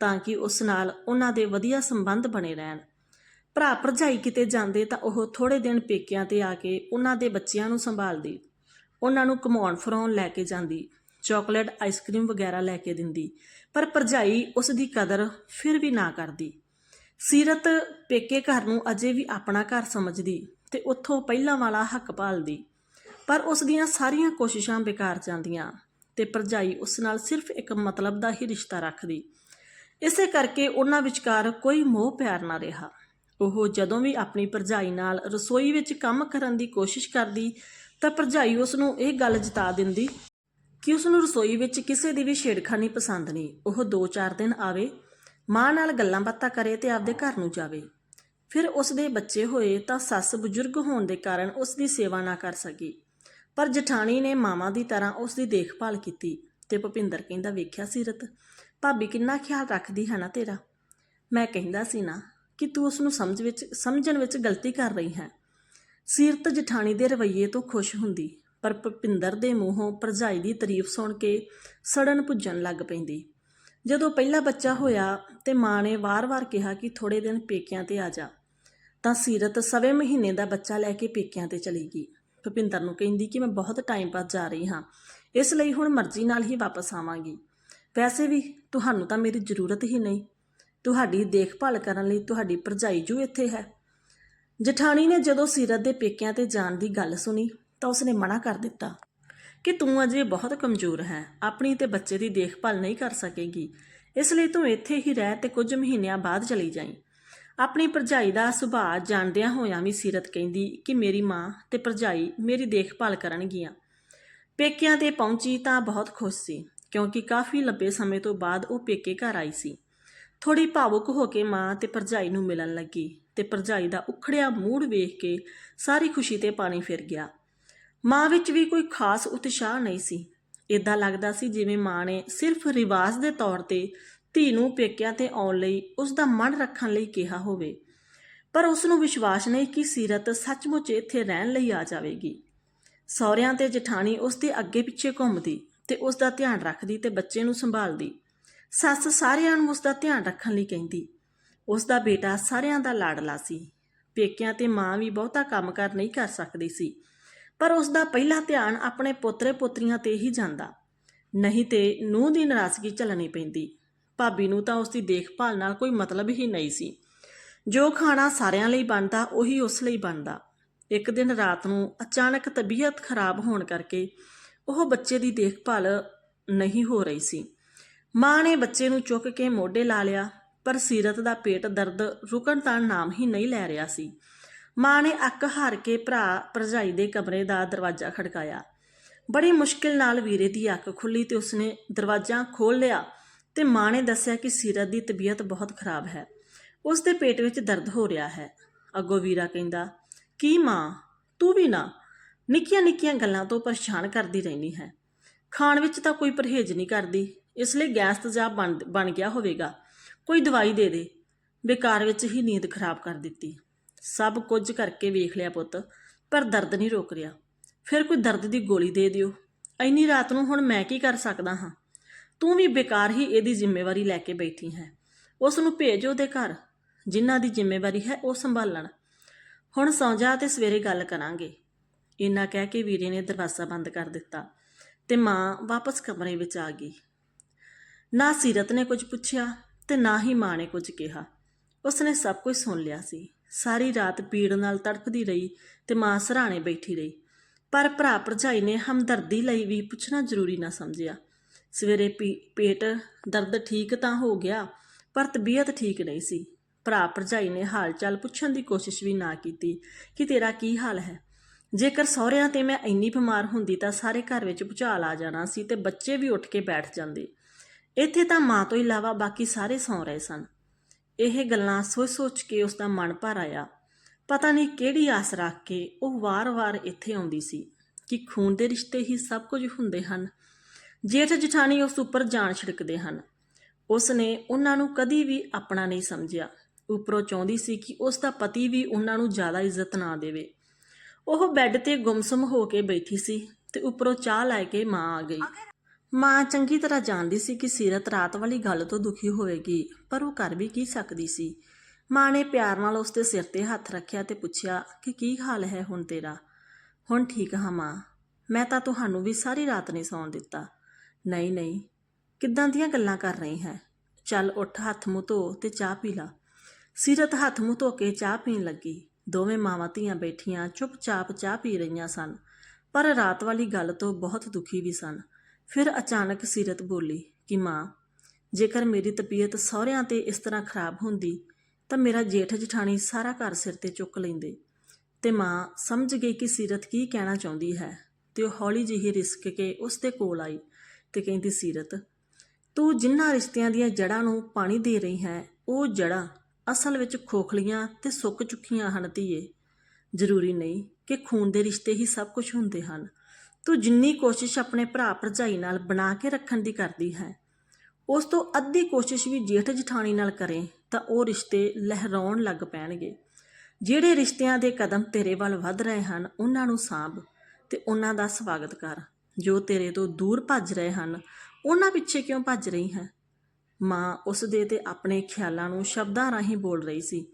ਤਾਂ ਕਿ ਉਸ ਨਾਲ ਉਹਨਾਂ ਦੇ ਵਧੀਆ ਸੰਬੰਧ ਬਣੇ ਰਹਿਣ। ਭਰਾ ਭਰਜਾਈ ਕਿਤੇ ਜਾਂਦੇ ਤਾਂ ਉਹ ਥੋੜੇ ਦਿਨ ਪੇਕਿਆਂ ਤੇ ਆ ਕੇ ਉਹਨਾਂ ਦੇ ਬੱਚਿਆਂ ਨੂੰ ਸੰਭਾਲਦੀ। ਉਹਨਾਂ ਨੂੰ ਘੁਮਾਉਣ ਫਰਾਉਣ ਲੈ ਕੇ ਜਾਂਦੀ, ਚਾਕਲੇਟ, ਆਈਸਕ੍ਰੀਮ ਵਗੈਰਾ ਲੈ ਕੇ ਦਿੰਦੀ, ਪਰ ਭਰਜਾਈ ਉਸ ਦੀ ਕਦਰ ਫਿਰ ਵੀ ਨਾ ਕਰਦੀ। ਸੀਰਤ ਪੇਕੇ ਘਰ ਨੂੰ ਅਜੇ ਵੀ ਆਪਣਾ ਘਰ ਸਮਝਦੀ ਤੇ ਉੱਥੋਂ ਪਹਿਲਾਂ ਵਾਲਾ ਹੱਕ ਭਾਲਦੀ, ਪਰ ਉਸ ਦੀਆਂ ਸਾਰੀਆਂ ਕੋਸ਼ਿਸ਼ਾਂ ਬੇਕਾਰ ਜਾਂਦੀਆਂ ਤੇ ਭਰਜਾਈ ਉਸ ਨਾਲ ਸਿਰਫ ਇੱਕ ਮਤਲਬ ਦਾ ਹੀ ਰਿਸ਼ਤਾ ਰੱਖਦੀ। ਇਸੇ ਕਰਕੇ ਉਹਨਾਂ ਵਿਚਕਾਰ ਕੋਈ ਮੋਹ ਪਿਆਰ ਨਾ ਰਿਹਾ। ਉਹ ਜਦੋਂ ਵੀ ਆਪਣੀ ਭਰਜਾਈ ਨਾਲ ਰਸੋਈ ਵਿੱਚ ਕੰਮ ਕਰਨ ਦੀ ਕੋਸ਼ਿਸ਼ ਕਰਦੀ, ਤਾਂ ਭਰਜਾਈ ਉਸ ਨੂੰ ਇਹ ਗੱਲ ਜਤਾ ਦਿੰਦੀ ਕਿ ਉਸ ਨੂੰ ਰਸੋਈ ਵਿੱਚ ਕਿਸੇ ਦੀ ਵੀ ਛੇੜਖਾਨੀ ਪਸੰਦ ਨਹੀਂ। ਉਹ 2-4 ਦਿਨ ਆਵੇ, ਮਾਂ ਨਾਲ ਗੱਲਾਂ ਬਾਤਾਂ ਕਰੇ ਤੇ ਆਪਦੇ ਘਰ ਨੂੰ ਜਾਵੇ। ਫਿਰ ਉਸ ਦੇ ਬੱਚੇ ਹੋਏ ਤਾਂ ਸੱਸ ਬਜ਼ੁਰਗ ਹੋਣ ਦੇ ਕਾਰਨ ਉਸ ਦੀ ਸੇਵਾ ਨਾ ਕਰ ਸਕੀ। ਪਰ ਜਠਾਣੀ ਨੇ ਮਾਵਾਂ ਦੀ ਤਰ੍ਹਾਂ ਉਸ ਦੀ ਦੇਖਭਾਲ ਕੀਤੀ ਤੇ ਭੁਪਿੰਦਰ ਕਹਿੰਦਾ, ਵੇਖਿਆ ਸੀਰਤ, ਭਾਬੀ ਕਿੰਨਾ ਖਿਆਲ ਰੱਖਦੀ ਹੈ ਨਾ ਤੇਰਾ? ਮੈਂ ਕਹਿੰਦਾ, ਸੀ ਨਾ ਕਿ ਤੂੰ ਉਸ ਨੂੰ ਸਮਝ ਵਿੱਚ, ਸਮਝਣ ਵਿੱਚ ਗਲਤੀ ਕਰ ਰਹੀ ਹੈ। ਸੀਰਤ ਜਠਾਣੀ ਦੇ ਰਵੱਈਏ ਤੋਂ ਖੁਸ਼ ਹੁੰਦੀ, ਪਰ ਭੁਪਿੰਦਰ ਦੇ ਮੂੰਹੋਂ ਭਰਜਾਈ ਦੀ ਤਾਰੀਫ ਸੁਣ ਕੇ ਸੜਨ ਭੁੱਜਣ ਲੱਗ ਪੈਂਦੀ। ਜਦੋਂ ਪਹਿਲਾ ਬੱਚਾ ਹੋਇਆ ਤੇ ਮਾਂ ਨੇ ਵਾਰ-ਵਾਰ ਕਿਹਾ ਕਿ ਥੋੜੇ ਦਿਨ ਪੇਕਿਆਂ ਤੇ ਆ ਜਾ, ਤਾਂ ਸੀਰਤ ਸਵੇ ਮਹੀਨੇ ਦਾ ਬੱਚਾ ਲੈ ਕੇ ਪੇਕਿਆਂ ਤੇ ਚਲੀ ਗਈ। ਭੁਪਿੰਦਰ ਨੂੰ ਕਹਿੰਦੀ ਕਿ ਮੈਂ ਬਹੁਤ ਟਾਈਮ ਬਾਅਦ ਜਾ ਰਹੀ ਹਾਂ, ਇਸ ਲਈ ਹੁਣ ਮਰਜ਼ੀ ਨਾਲ ਹੀ ਵਾਪਸ ਆਵਾਂਗੀ। ਵੈਸੇ ਵੀ ਤੁਹਾਨੂੰ ਤਾਂ ਮੇਰੀ ਜ਼ਰੂਰਤ ਹੀ ਨਹੀਂ ਤੁਹਾਡੀ ਦੇਖਭਾਲ ਕਰਨ ਲਈ ਤੁਹਾਡੀ ਭਰਜਾਈ ਜੂ ਇੱਥੇ ਹੈ। ਜਠਾਣੀ ਨੇ ਜਦੋਂ ਸੀਰਤ ਦੇ ਪੇਕਿਆਂ ਤੇ ਜਾਣ ਦੀ ਗੱਲ ਸੁਣੀ, ਤਾਂ ਉਸਨੇ ਮਨਾ ਕਰ ਦਿੱਤਾ ਕਿ ਤੂੰ ਅਜੇ ਬਹੁਤ ਕਮਜ਼ੋਰ ਹੈ, ਆਪਣੀ ਤੇ ਬੱਚੇ ਦੀ ਦੇਖਭਾਲ ਨਹੀਂ ਕਰ ਸਕੇਗੀ। ਇਸ ਲਈ ਤੂੰ ਇੱਥੇ ਹੀ ਰਹਿ ਤੇ ਕੁਝ ਮਹੀਨਿਆਂ ਬਾਅਦ ਚਲੀ ਜਾਈਂ। ਆਪਣੀ ਭਰਜਾਈ ਦਾ ਸੁਭਾਅ ਜਾਣਦਿਆਂ ਹੋਇਆਂ ਵੀ ਸੀਰਤ ਕਹਿੰਦੀ ਕਿ ਮੇਰੀ ਮਾਂ ਤੇ ਭਰਜਾਈ ਮੇਰੀ ਦੇਖਭਾਲ ਕਰਨਗੀਆਂ। ਪੇਕਿਆਂ ਤੇ ਪਹੁੰਚੀ ਤਾਂ ਬਹੁਤ ਖੁਸ਼ ਸੀ, ਕਿਉਂਕਿ ਕਾਫੀ ਲੰਬੇ ਸਮੇਂ ਤੋਂ ਬਾਅਦ ਉਹ ਪੇਕੇ ਘਰ ਆਈ ਸੀ। ਥੋੜੀ ਭਾਵੁਕ ਹੋ ਕੇ ਮਾਂ ਤੇ ਭਰਜਾਈ ਨੂੰ ਮਿਲਣ ਲੱਗੀ ਤੇ ਭਰਜਾਈ ਦਾ ਉਖੜਿਆ ਮੂਡ ਵੇਖ ਕੇ ਸਾਰੀ ਖੁਸ਼ੀ ਤੇ ਪਾਣੀ ਫਿਰ ਗਿਆ। ਮਾਂ ਵਿੱਚ ਵੀ ਕੋਈ ਖਾਸ ਉਤਸ਼ਾਹ ਨਹੀਂ ਸੀ। ਇਦਾਂ ਲੱਗਦਾ ਸੀ ਜਿਵੇਂ ਮਾਂ ਨੇ ਸਿਰਫ ਰਿਵਾਜ ਦੇ ਤੌਰ ਤੇ ਧੀ ਨੂੰ ਪੇਕਿਆਂ ਤੇ ਆਉਣ ਲਈ ਉਸ ਦਾ ਮਨ ਰੱਖਣ ਲਈ ਕਿਹਾ ਹੋਵੇ, ਪਰ ਉਸ ਨੂੰ ਵਿਸ਼ਵਾਸ ਨਹੀਂ ਕਿ ਸੀਰਤ ਸੱਚਮੁੱਚ ਇੱਥੇ ਰਹਿਣ ਲਈ ਆ ਜਾਵੇਗੀ। ਸਹੁਰਿਆਂ ਤੇ ਜਠਾਣੀ ਉਸ ਦੇ ਅੱਗੇ ਪਿੱਛੇ ਘੁੰਮਦੀ ਤੇ ਉਸ ਦਾ ਧਿਆਨ ਰੱਖਦੀ ਤੇ ਬੱਚੇ ਨੂੰ ਸੰਭਾਲਦੀ। ਸੱਸ ਸਾਰਿਆਂ ਨੂੰ ਉਸ ਦਾ ਧਿਆਨ ਰੱਖਣ ਲਈ ਕਹਿੰਦੀ। ਉਸ ਦਾ ਬੇਟਾ ਸਾਰਿਆਂ ਦਾ ਲਾਡਲਾ ਸੀ। ਪੇਕਿਆਂ ਤੇ ਮਾਂ ਵੀ ਬਹੁਤਾ ਕੰਮ ਕਰ ਨਹੀਂ ਕਰ ਸਕਦੀ ਸੀ। ਪਰ ਉਸ ਦਾ ਪਹਿਲਾ ਧਿਆਨ ਆਪਣੇ ਪੋਤਰੇ ਪੋਤਰੀਆਂ ਤੇ ਹੀ ਜਾਂਦਾ। ਨਹੀਂ ਤੇ ਨੂੰਹ ਦੀ ਨਾਰਾਜ਼ਗੀ ਝੱਲਣੀ ਪੈਂਦੀ। ਭਾਬੀ ਨੂੰ ਤਾਂ ਉਸ ਦੀ ਦੇਖਭਾਲ ਨਾਲ ਕੋਈ ਮਤਲਬ ਹੀ ਨਹੀਂ ਸੀ। ਜੋ ਖਾਣਾ ਸਾਰਿਆਂ ਲਈ ਬਣਦਾ, ਉਹੀ ਉਸ ਲਈ ਬਣਦਾ। ਇੱਕ ਦਿਨ ਰਾਤ ਨੂੰ ਅਚਾਨਕ ਤਬੀਅਤ ਖਰਾਬ ਹੋਣ ਕਰਕੇ ਉਹ ਬੱਚੇ ਦੀ ਦੇਖਭਾਲ ਨਹੀਂ ਹੋ ਰਹੀ ਸੀ। ਮਾਂ ਨੇ ਬੱਚੇ ਨੂੰ ਚੁੱਕ ਕੇ ਮੋਢੇ ਲਾ ਲਿਆ, ਪਰ ਸੀਰਤ ਦਾ ਪੇਟ ਦਰਦ ਰੁਕਣ ਦਾ ਨਾਮ ਹੀ ਨਹੀਂ ਲੈ ਰਿਹਾ ਸੀ। ਮਾਂ ਨੇ ਅੱਕ ਹਾਰ ਕੇ ਭਰਾ ਭਰਜਾਈ ਦੇ ਕਮਰੇ ਦਾ ਦਰਵਾਜ਼ਾ ਖੜਕਾਇਆ। ਬੜੀ ਮੁਸ਼ਕਿਲ ਨਾਲ ਵੀਰੇ ਦੀ ਅੱਖ ਖੁੱਲੀ ਤੇ ਉਸਨੇ ਦਰਵਾਜ਼ਾ ਖੋਲ੍ਹ ਲਿਆ ਤੇ ਮਾਂ ਨੇ ਦੱਸਿਆ ਕਿ ਸੀਰਤ ਦੀ ਤਬੀਅਤ ਬਹੁਤ ਖਰਾਬ ਹੈ। ਉਸ ਦੇ ਪੇਟ ਵਿੱਚ ਦਰਦ ਹੋ ਰਿਹਾ ਹੈ। ਅੱਗੋਂ ਵੀਰਾ ਕਹਿੰਦਾ, ਕੀ ਮਾਂ? ਤੂੰ ਵੀ ਨਾ। ਨਿੱਕੀਆਂ ਨਿੱਕੀਆਂ ਗੱਲਾਂ ਤੋਂ ਪਰੇਸ਼ਾਨ ਕਰਦੀ ਰਹਿੰਦੀ ਹੈ। ਖਾਣ ਵਿੱਚ ਤਾਂ ਕੋਈ ਪਰਹੇਜ਼ ਨਹੀਂ ਕਰਦੀ। ਇਸ ਲਈ ਗੈਸ ਤੇਜ਼ਾਬ ਬਣ ਬਣ ਗਿਆ ਹੋਵੇਗਾ। ਕੋਈ ਦਵਾਈ ਦੇ ਦੇ। ਬੇਕਾਰ ਵਿੱਚ ਹੀ ਨੀਂਦ ਖਰਾਬ ਕਰ ਦਿੱਤੀ। ਸਭ ਕੁਝ ਕਰਕੇ ਵੇਖ ਲਿਆ ਪੁੱਤ, ਪਰ ਦਰਦ ਨਹੀਂ ਰੁਕ ਰਿਹਾ। ਫਿਰ ਕੋਈ ਦਰਦ ਦੀ ਗੋਲੀ ਦੇ ਦਿਓ। ਐਨੀ ਰਾਤ ਨੂੰ ਹੁਣ ਮੈਂ ਕੀ ਕਰ ਸਕਦਾ ਹਾਂ? ਤੂੰ ਵੀ ਬੇਕਾਰ ਹੀ ਇਹਦੀ ਜ਼ਿੰਮੇਵਾਰੀ ਲੈ ਕੇ ਬੈਠੀ ਹੈ। ਉਸ ਨੂੰ ਭੇਜ ਉਹਦੇ ਘਰ। ਜਿਨ੍ਹਾਂ ਦੀ ਜ਼ਿੰਮੇਵਾਰੀ ਹੈ ਉਹ ਸੰਭਾਲਣ। ਹੁਣ ਸੌਂ ਜਾ ਤੇ ਸਵੇਰੇ ਗੱਲ ਕਰਾਂਗੇ। ਇੰਨਾ ਕਹਿ ਕੇ ਵੀਰੇ ਨੇ ਦਰਵਾਜ਼ਾ ਬੰਦ ਕਰ ਦਿੱਤਾ ਤੇ ਮਾਂ ਵਾਪਸ ਕਮਰੇ ਵਿੱਚ ਆ ਗਈ। ਨਾ ਸੀਰਤ ਨੇ ਕੁਝ ਪੁੱਛਿਆ ਤੇ ਨਾ ਹੀ ਮਾਂ ਨੇ ਕੁਝ ਕਿਹਾ। ਉਸਨੇ ਸਭ ਕੁਝ ਸੁਣ ਲਿਆ ਸੀ। ਸਾਰੀ ਰਾਤ ਪੀੜ ਨਾਲ ਤੜਫਦੀ ਰਹੀ ਤੇ ਮਾਂ ਸਰਾਣੇ ਬੈਠੀ ਰਹੀ। ਪਰ ਭਰਾ ਭਰਜਾਈ ਨੇ ਹਮਦਰਦੀ ਲਈ ਵੀ ਪੁੱਛਣਾ ਜ਼ਰੂਰੀ ਨਾ ਸਮਝਿਆ। ਸਵੇਰੇ ਪੀ- ਪੇਟ ਦਰਦ ਠੀਕ ਤਾਂ ਹੋ ਗਿਆ, ਪਰ ਤਬੀਅਤ ਠੀਕ ਨਹੀਂ ਸੀ। ਭਰਾ ਭਰਜਾਈ ਨੇ ਹਾਲ ਚਾਲ ਪੁੱਛਣ ਦੀ ਕੋਸ਼ਿਸ਼ ਵੀ ਨਾ ਕੀਤੀ ਕਿ ਤੇਰਾ ਕੀ ਹਾਲ ਹੈ। ਜੇਕਰ ਸਹੁਰਿਆਂ ਤੇ ਮੈਂ ਇੰਨੀ ਬਿਮਾਰ ਹੁੰਦੀ ਤਾਂ ਸਾਰੇ ਘਰ ਵਿੱਚ ਭੁਚਾਲ ਆ ਜਾਣਾ ਸੀ ਤੇ ਬੱਚੇ ਵੀ ਉੱਠ ਕੇ ਬੈਠ ਜਾਂਦੇ। ਇੱਥੇ ਤਾਂ ਮਾਂ ਤੋਂ ਇਲਾਵਾ ਬਾਕੀ ਸਾਰੇ ਸੌਂ ਰਹੇ ਸਨ। ਇਹ ਗੱਲਾਂ ਸੋਚ-ਸੋਚ ਕੇ ਉਸ ਦਾ ਮਨ ਭਰ ਆਇਆ। ਪਤਾ ਨਹੀਂ ਕਿਹੜੀ ਆਸ ਰੱਖ ਕੇ ਉਹ ਵਾਰ-ਵਾਰ ਇੱਥੇ ਆਉਂਦੀ ਸੀ ਕਿ ਖੂਨ ਦੇ ਰਿਸ਼ਤੇ ਹੀ ਸਭ ਕੁਝ ਹੁੰਦੇ ਹਨ। ਜੇਠ ਜਠਾਣੀ ਉਸ ਉੱਪਰ ਜਾਨ ਛਿੜਕਦੇ ਹਨ। ਉਸ ਨੇ ਉਹਨਾਂ ਨੂੰ ਕਦੀ ਵੀ ਆਪਣਾ ਨਹੀਂ ਸਮਝਿਆ। ਉੱਪਰੋਂ ਚਾਹੁੰਦੀ ਸੀ ਕਿ ਉਸ ਦਾ ਪਤੀ ਵੀ ਉਹਨਾਂ ਨੂੰ ਜ਼ਿਆਦਾ ਇੱਜ਼ਤ ਨਾ ਦੇਵੇ। ਉਹ ਬੈੱਡ ਤੇ ਗੁੰਮਸੁਮ ਹੋ ਕੇ ਬੈਠੀ ਸੀ ਤੇ ਉੱਪਰੋਂ ਚਾਹ ਲੈ ਕੇ ਮਾਂ ਆ ਗਈ। ਮਾਂ ਚੰਗੀ ਤਰ੍ਹਾਂ ਜਾਣਦੀ ਸੀ ਕਿ ਸੀਰਤ ਰਾਤ ਵਾਲੀ ਗੱਲ ਤੋਂ ਦੁਖੀ ਹੋਵੇਗੀ, ਪਰ ਉਹ ਕਰ ਵੀ ਕੀ ਸਕਦੀ ਸੀ। ਮਾਂ ਨੇ ਪਿਆਰ ਨਾਲ ਉਸ ਦੇ ਸਿਰ ਤੇ ਹੱਥ ਰੱਖਿਆ ਤੇ ਪੁੱਛਿਆ ਕਿ ਕੀ ਹਾਲ ਹੈ ਹੁਣ ਤੇਰਾ? ਹੁਣ ਠੀਕ ਹਾਂ ਮਾਂ। ਮੈਂ ਤਾਂ ਤੁਹਾਨੂੰ ਵੀ ਸਾਰੀ ਰਾਤ ਨਹੀਂ ਸੌਣ ਦਿੱਤਾ। ਨਹੀਂ ਨਹੀਂ। ਕਿੱਦਾਂ ਦੀਆਂ ਗੱਲਾਂ ਕਰ ਰਹੀ ਹੈ? ਚੱਲ ਉੱਠ, ਹੱਥ ਮੂੰਹ ਧੋ ਤੇ ਚਾਹ ਪੀ ਲਾ। ਸੀਰਤ ਹੱਥ ਮੂੰਹ ਧੋ ਕੇ ਚਾਹ ਪੀਣ ਲੱਗੀ। ਦੋਵੇਂ ਮਾਵਾਂ ਧੀਆਂ ਬੈਠੀਆਂ ਚੁੱਪਚਾਪ ਚਾਹ ਪੀ ਰਹੀਆਂ ਸਨ, ਪਰ ਰਾਤ ਵਾਲੀ ਗੱਲ ਤੋਂ ਬਹੁਤ ਦੁਖੀ ਵੀ ਸਨ। ਫਿਰ ਅਚਾਨਕ ਸੀਰਤ ਬੋਲੀ ਕਿ ਮਾਂ, ਜੇਕਰ ਮੇਰੀ ਤਬੀਅਤ ਸਹੁਰਿਆਂ ਤੇ ਇਸ ਤਰ੍ਹਾਂ ਖਰਾਬ ਹੁੰਦੀ, ਤਾਂ ਮੇਰਾ ਜੇਠ ਜਠਾਣੀ ਸਾਰਾ ਘਰ ਸਿਰ ਤੇ ਚੁੱਕ ਲੈਂਦੇ। ਤੇ ਮਾਂ ਸਮਝ ਗਈ ਕਿ ਸੀਰਤ ਕੀ ਕਹਿਣਾ ਚਾਹੁੰਦੀ ਹੈ, ਤੇ ਉਹ ਹੌਲੀ ਜਿਹੀ ਰਿਸਕ ਕੇ ਉਸ ਦੇ ਕੋਲ ਆਈ ਤੇ ਕਹਿੰਦੀ, ਸੀਰਤ, ਤੂੰ ਜਿਨ੍ਹਾਂ ਰਿਸ਼ਤਿਆਂ ਦੀਆਂ ਜੜ੍ਹਾਂ ਨੂੰ ਪਾਣੀ ਦੇ ਰਹੀ ਹੈ, ਉਹ ਜੜ੍ਹਾਂ ਅਸਲ ਵਿੱਚ ਖੋਖਲੀਆਂ ਤੇ ਸੁੱਕ ਚੁੱਕੀਆਂ ਹਨ ਧੀਏ। ਜ਼ਰੂਰੀ ਨਹੀਂ ਕਿ ਖੂਨ ਦੇ ਰਿਸ਼ਤੇ ਹੀ ਸਭ ਕੁਝ ਹੁੰਦੇ ਹਨ। ਤੂੰ ਜਿੰਨੀ ਕੋਸ਼ਿਸ਼ ਆਪਣੇ ਭਰਾ ਭਰਜਾਈ ਨਾਲ ਬਣਾ ਕੇ ਰੱਖਣ ਦੀ ਕਰਦੀ ਹੈ, ਉਸ ਤੋਂ ਅੱਧੀ ਕੋਸ਼ਿਸ਼ ਵੀ ਜੇਠ ਜਠਾਣੀ ਨਾਲ ਕਰੇ ਤਾਂ ਉਹ ਰਿਸ਼ਤੇ ਲਹਿਰਾਉਣ ਲੱਗ ਪੈਣਗੇ। ਜਿਹੜੇ ਰਿਸ਼ਤਿਆਂ ਦੇ ਕਦਮ ਤੇਰੇ ਵੱਲ ਵੱਧ ਰਹੇ ਹਨ, ਉਹਨਾਂ ਨੂੰ ਸਾਂਭ ਤੇ ਉਹਨਾਂ ਦਾ ਸਵਾਗਤ ਕਰ। ਜੋ ਤੇਰੇ ਤੋਂ ਦੂਰ ਭੱਜ ਰਹੇ ਹਨ, ਉਹਨਾਂ ਪਿੱਛੇ ਕਿਉਂ ਭੱਜ ਰਹੀ ਹੈ? ਮਾਂ ਉਸ ਦੇ ਤੇ ਆਪਣੇ ਖਿਆਲਾਂ ਨੂੰ ਸ਼ਬਦਾਂ ਰਾਹੀਂ ਬੋਲ ਰਹੀ ਸੀ।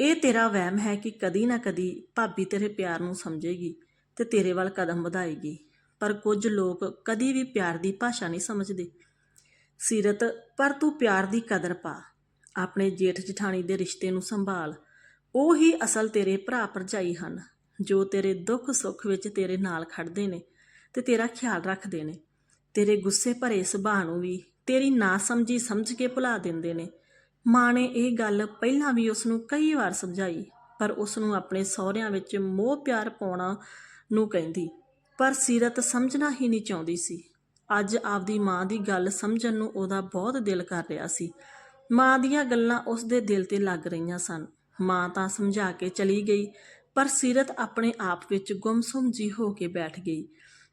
ਇਹ ਤੇਰਾ ਵਹਿਮ ਹੈ ਕਿ ਕਦੀ ਨਾ ਕਦੀ ਭਾਬੀ ਤੇਰੇ ਪਿਆਰ ਨੂੰ ਸਮਝੇਗੀ। ਤੇ ਤੇਰੇ ਵੱਲ ਕਦਮ ਵਧਾਏਗੀ। ਪਰ ਕੁਝ ਲੋਕ ਕਦੀ ਵੀ ਪਿਆਰ ਦੀ ਭਾਸ਼ਾ ਨਹੀਂ ਸਮਝਦੇ। ਸੀਰਤ, ਪਰ ਤੂੰ ਪਿਆਰ ਦੀ ਕਦਰ ਪਾ। ਆਪਣੇ ਜੇਠ ਜਠਾਣੀ ਦੇ ਰਿਸ਼ਤੇ ਨੂੰ ਸੰਭਾਲ। ਉਹ ਹੀ ਅਸਲ ਤੇਰੇ ਭਰਾ ਭਰਜਾਈ ਹਨ, ਜੋ ਤੇਰੇ ਦੁੱਖ ਸੁੱਖ ਵਿੱਚ ਤੇਰੇ ਨਾਲ ਖੜਦੇ ਨੇ ਤੇ ਤੇਰਾ ਖਿਆਲ ਰੱਖਦੇ ਨੇ। ਤੇਰੇ ਗੁੱਸੇ ਭਰੇ ਸੁਭਾਅ ਨੂੰ ਵੀ ਤੇਰੀ ਨਾ ਸਮਝੀ ਸਮਝ ਕੇ ਭੁਲਾ ਦਿੰਦੇ ਨੇ। ਮਾਂ ਨੇ ਇਹ ਗੱਲ ਪਹਿਲਾਂ ਵੀ ਉਸ ਨੂੰ ਕਈ ਵਾਰ ਸਮਝਾਈ, ਪਰ ਉਸ ਨੂੰ ਆਪਣੇ ਸਹੁਰਿਆਂ ਵਿੱਚ ਮੋਹ ਪਿਆਰ ਪਾਉਣਾ ਨੂੰ ਕਹਿੰਦੀ, ਪਰ ਸੀਰਤ ਸਮਝਣਾ ਹੀ ਨਹੀਂ ਚਾਹੁੰਦੀ ਸੀ। ਅੱਜ ਆਪਦੀ ਮਾਂ ਦੀ ਗੱਲ ਸਮਝਣ ਨੂੰ ਉਹਦਾ ਬਹੁਤ ਦਿਲ ਕਰ ਰਿਹਾ ਸੀ। ਮਾਂ ਦੀਆਂ ਗੱਲਾਂ ਉਸ ਦੇ ਦਿਲ ਤੇ ਲੱਗ ਰਹੀਆਂ ਸਨ। ਮਾਂ ਤਾਂ ਸਮਝਾ ਕੇ ਚਲੀ ਗਈ, ਪਰ ਸੀਰਤ ਆਪਣੇ ਆਪ ਵਿੱਚ ਗੁੰਮਸੁਮ ਜੀ ਹੋ ਕੇ ਬੈਠ ਗਈ।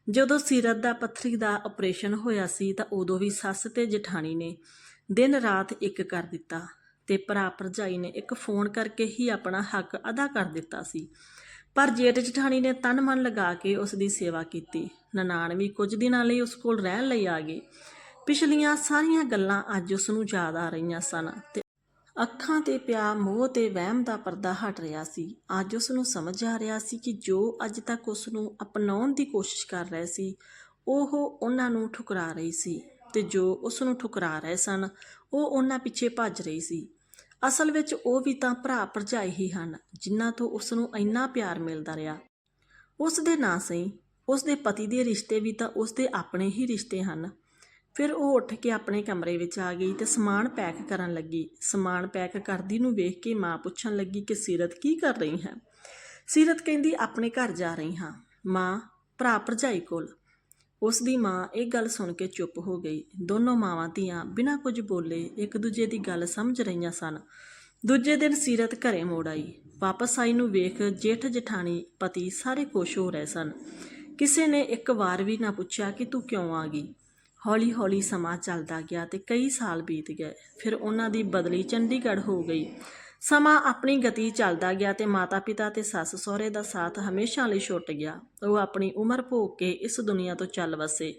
ਜਦੋਂ ਸੀਰਤ ਦਾ ਪੱਥਰੀ ਦਾ ਆਪਰੇਸ਼ਨ ਹੋਇਆ ਸੀ ਤਾਂ ਉਦੋਂ ਵੀ ਸੱਸ ਤੇ ਜਠਾਣੀ ਨੇ ਦਿਨ ਰਾਤ ਇੱਕ ਕਰ ਦਿੱਤਾ ਤੇ ਭਰਾ ਭਰਜਾਈ ਨੇ ਇੱਕ ਫੋਨ ਕਰਕੇ ਹੀ ਆਪਣਾ ਹੱਕ ਅਦਾ ਕਰ ਦਿੱਤਾ ਸੀ। ਪਰ ਜੇਠ ਜਠਾਣੀ ਨੇ ਤਨ ਮਨ ਲਗਾ ਕੇ ਉਸ ਦੀ ਸੇਵਾ ਕੀਤੀ। ਨਨਾਣ ਵੀ ਕੁਝ ਦਿਨਾਂ ਲਈ ਉਸ ਕੋਲ ਰਹਿਣ ਲਈ ਆ ਗਏ। ਪਿਛਲੀਆਂ ਸਾਰੀਆਂ ਗੱਲਾਂ ਅੱਜ ਉਸ ਨੂੰ ਯਾਦ ਆ ਰਹੀਆਂ ਸਨ ਤੇ ਅੱਖਾਂ ਤੇ ਪਿਆ ਮੋਹ ਤੇ ਵਹਿਮ ਦਾ ਪਰਦਾ ਹਟ ਰਿਹਾ ਸੀ। ਅੱਜ ਉਸ ਨੂੰ ਸਮਝ ਆ ਰਿਹਾ ਸੀ ਕਿ ਜੋ ਅੱਜ ਤੱਕ ਉਸ ਨੂੰ ਅਪਣਾਉਣ ਦੀ ਕੋਸ਼ਿਸ਼ ਕਰ ਰਹੇ ਸੀ, ਉਹ ਉਹਨਾਂ ਨੂੰ ਠੁਕਰਾ ਰਹੀ ਸੀ ਤੇ ਜੋ ਉਸ ਨੂੰ ਠੁਕਰਾ ਰਹੇ ਸਨ, ਉਹ ਉਹਨਾਂ ਪਿੱਛੇ ਭੱਜ ਰਹੀ ਸੀ। ਅਸਲ ਵਿੱਚ ਉਹ ਵੀ ਤਾਂ ਭਰਾ ਭਰਜਾਈ ਹੀ ਹਨ, ਜਿਨ੍ਹਾਂ ਤੋਂ ਉਸ ਨੂੰ ਇੰਨਾ ਪਿਆਰ ਮਿਲਦਾ ਰਿਹਾ। ਉਸ ਦੇ ਨਾਂ ਸਹੀ ਉਸ ਦੇ ਪਤੀ ਦੇ ਰਿਸ਼ਤੇ ਵੀ ਤਾਂ ਉਸ ਦੇ ਆਪਣੇ ਹੀ ਰਿਸ਼ਤੇ ਹਨ। ਫਿਰ ਉਹ ਉੱਠ ਕੇ ਆਪਣੇ ਕਮਰੇ ਵਿੱਚ ਆ ਗਈ ਤੇ ਸਮਾਨ ਪੈਕ ਕਰਨ ਲੱਗੀ। ਸਮਾਨ ਪੈਕ ਕਰਦੀ ਨੂੰ ਵੇਖ ਕੇ ਮਾਂ ਪੁੱਛਣ ਲੱਗੀ ਕਿ ਸੀਰਤ ਕੀ ਕਰ ਰਹੀ ਹੈ? ਸੀਰਤ ਕਹਿੰਦੀ, ਆਪਣੇ ਘਰ ਜਾ ਰਹੀ ਹਾਂ। ਮਾਂ, ਭਰਾ ਭਰਜਾਈ ਕੋਲ। ਉਸ ਦੀ ਮਾਂ ਇਹ ਗੱਲ ਸੁਣ ਕੇ ਚੁੱਪ ਹੋ ਗਈ। ਦੋਨੋਂ ਮਾਵਾਂ ਧੀਆਂ ਬਿਨਾਂ ਕੁਝ ਬੋਲੇ ਇੱਕ ਦੂਜੇ ਦੀ ਗੱਲ ਸਮਝ ਰਹੀਆਂ ਸਨ। ਦੂਜੇ ਦਿਨ ਸੀਰਤ ਘਰੇ ਮੋੜ ਆਈ। ਵਾਪਸ ਆਈ ਨੂੰ ਵੇਖ ਜੇਠ ਜਠਾਣੀ ਪਤੀ ਸਾਰੇ ਖੁਸ਼ ਹੋ ਰਹੇ ਸਨ। ਕਿਸੇ ਨੇ ਇੱਕ ਵਾਰ ਵੀ ਨਾ ਪੁੱਛਿਆ ਕਿ ਤੂੰ ਕਿਉਂ ਆ ਗਈ। ਹੌਲੀ ਹੌਲੀ ਸਮਾਂ ਚੱਲਦਾ ਗਿਆ ਤੇ ਕਈ ਸਾਲ ਬੀਤ ਗਏ। ਫਿਰ ਉਹਨਾਂ ਦੀ ਬਦਲੀ ਚੰਡੀਗੜ੍ਹ ਹੋ ਗਈ। ਸਮਾਂ ਆਪਣੀ ਗਤੀ ਚੱਲਦਾ ਗਿਆ ਤੇ ਮਾਤਾ-ਪਿਤਾ ਤੇ ਸੱਸ ਸਹੁਰੇ ਦਾ ਸਾਥ ਹਮੇਸ਼ਾ ਲਈ ਛੁੱਟ ਗਿਆ। ਉਹ ਆਪਣੀ ਉਮਰ ਭੋਗ ਕੇ ਇਸ ਦੁਨੀਆ ਤੋਂ ਚੱਲ ਵਸੇ।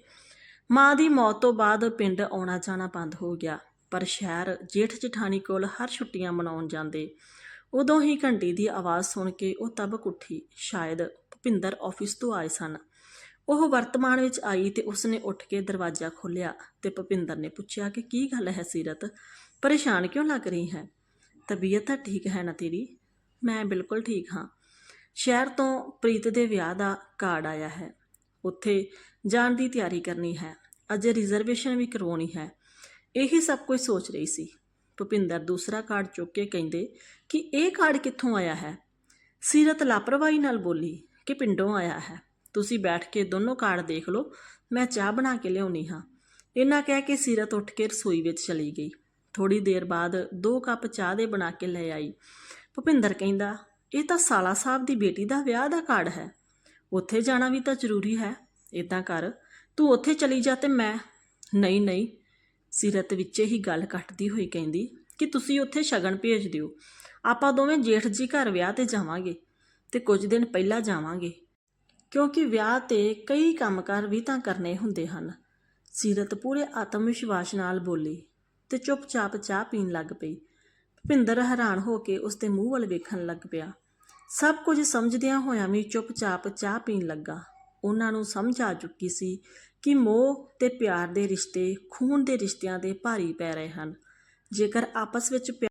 ਮਾਂ ਦੀ ਮੌਤ ਤੋਂ ਬਾਅਦ ਪਿੰਡ ਆਉਣਾ ਜਾਣਾ ਬੰਦ ਹੋ ਗਿਆ, ਪਰ ਸ਼ਹਿਰ ਜੇਠ ਜਠਾਣੀ ਕੋਲ ਹਰ ਛੁੱਟੀਆਂ ਮਨਾਉਣ ਜਾਂਦੇ। ਉਦੋਂ ਹੀ ਘੰਟੀ ਦੀ ਆਵਾਜ਼ ਸੁਣ ਕੇ ਉਹ ਤਬਕ ਉੱਠੀ ਸ਼ਾਇਦ ਭੁਪਿੰਦਰ ਆਫਿਸ ਤੋਂ ਆਏ ਸਨ। ਉਹ ਵਰਤਮਾਨ ਵਿੱਚ ਆਈ ਤੇ ਉਸਨੇ ਉੱਠ ਕੇ ਦਰਵਾਜ਼ਾ ਖੋਲ੍ਹਿਆ ਤੇ ਭੁਪਿੰਦਰ ਨੇ ਪੁੱਛਿਆ ਕਿ ਕੀ ਗੱਲ ਹੈ ਸੀਰਤ? ਪਰੇਸ਼ਾਨ ਕਿਉਂ ਲੱਗ ਰਹੀ ਹੈ? ਤਬੀਅਤ ਤਾਂ ਠੀਕ ਹੈ ਨਾ ਤੇਰੀ? ਮੈਂ ਬਿਲਕੁਲ ਠੀਕ ਹਾਂ। ਸ਼ਹਿਰ ਤੋਂ ਪ੍ਰੀਤ ਦੇ ਵਿਆਹ ਦਾ ਕਾਰਡ ਆਇਆ ਹੈ। ਉੱਥੇ ਜਾਣ ਦੀ ਤਿਆਰੀ ਕਰਨੀ ਹੈ। ਅਜੇ ਰਿਜ਼ਰਵੇਸ਼ਨ ਵੀ ਕਰਵਾਉਣੀ ਹੈ। ਇਹੀ ਸਭ ਕੁਝ ਸੋਚ ਰਹੀ ਸੀ। ਭੁਪਿੰਦਰ ਦੂਸਰਾ ਕਾਰਡ ਚੁੱਕ ਕੇ ਕਹਿੰਦੇ ਕਿ ਇਹ ਕਾਰਡ ਕਿੱਥੋਂ ਆਇਆ ਹੈ? ਸੀਰਤ ਲਾਪਰਵਾਹੀ ਨਾਲ ਬੋਲੀ ਕਿ ਪਿੰਡੋਂ ਆਇਆ ਹੈ। ਤੁਸੀਂ ਬੈਠ ਕੇ ਦੋਨੋਂ ਕਾਰਡ ਦੇਖ ਲਓ। ਮੈਂ ਚਾਹ ਬਣਾ ਕੇ ਲਿਆਉਣੀ ਹਾਂ। ਇਹਨਾਂ ਕਹਿ ਕੇ ਸੀਰਤ ਉੱਠ ਕੇ ਰਸੋਈ ਵਿੱਚ ਚਲੀ ਗਈ। ਥੋੜੀ ਦੇਰ ਬਾਅਦ ਦੋ ਕੱਪ ਚਾਹ ਦੇ ਬਣਾ ਕੇ ਲੈ ਆਈ। ਭੁਪਿੰਦਰ ਕਹਿੰਦਾ, ਇਹ ਤਾਂ ਸਾਲਾ ਸਾਹਿਬ ਦੀ ਬੇਟੀ ਦਾ ਵਿਆਹ ਦਾ ਕਾਰਡ ਹੈ। ਉੱਥੇ ਜਾਣਾ ਵੀ ਤਾਂ ਜ਼ਰੂਰੀ ਹੈ। ਇਦਾਂ ਕਰ, ਤੂੰ ਉੱਥੇ ਚਲੀ ਜਾ ਤੇ ਮੈਂ, ਨਹੀਂ ਨਹੀਂ, ਸੀਰਤ ਵਿੱਚੇ ਹੀ ਗੱਲ ਕੱਟਦੀ ਹੋਈ ਕਹਿੰਦੀ ਕਿ ਤੁਸੀਂ ਉੱਥੇ ਸ਼ਗਨ ਭੇਜ ਦਿਓ। ਆਪਾਂ ਦੋਵੇਂ ਜੇਠ ਜੀ ਘਰ ਵਿਆਹ ਤੇ ਜਾਵਾਂਗੇ ਤੇ ਕੁਝ ਦਿਨ ਪਹਿਲਾਂ ਜਾਵਾਂਗੇ। ਕਿਉਂਕਿ ਵਿਆਹ ਤੇ ਕਈ ਕੰਮਕਾਰ ਵੀ ਤਾਂ ਕਰਨੇ ਹੁੰਦੇ ਹਨ। ਸੀਰਤ ਪੂਰੇ ਆਤਮ ਵਿਸ਼ਵਾਸ ਨਾਲ ਬੋਲੀ ਤੇ ਚੁੱਪਚਾਪ ਚਾਹ ਪੀਣ ਲੱਗ ਪਈ। ਭੁਪਿੰਦਰ ਹੈਰਾਨ ਹੋ ਕੇ ਉਸ ਦੇ ਮੂੰਹ ਵੱਲ ਵੇਖਣ ਲੱਗ ਪਿਆ। ਸਭ ਕੁਝ ਸਮਝਦਿਆਂ ਹੋਇਆਂ ਵੀ ਚੁੱਪਚਾਪ ਚਾਹ ਪੀਣ ਲੱਗਾ। ਉਹਨਾਂ ਨੂੰ ਸਮਝ ਆ ਚੁੱਕੀ ਸੀ ਕਿ ਮੋਹ ਤੇ ਪਿਆਰ ਦੇ ਰਿਸ਼ਤੇ, ਖੂਨ ਦੇ ਰਿਸ਼ਤਿਆਂ ਦੇ ਭਾਰੀ ਪੈ ਰਹੇ ਹਨ। ਜੇਕਰ ਆਪਸ ਵਿੱਚ ਪਿਆ-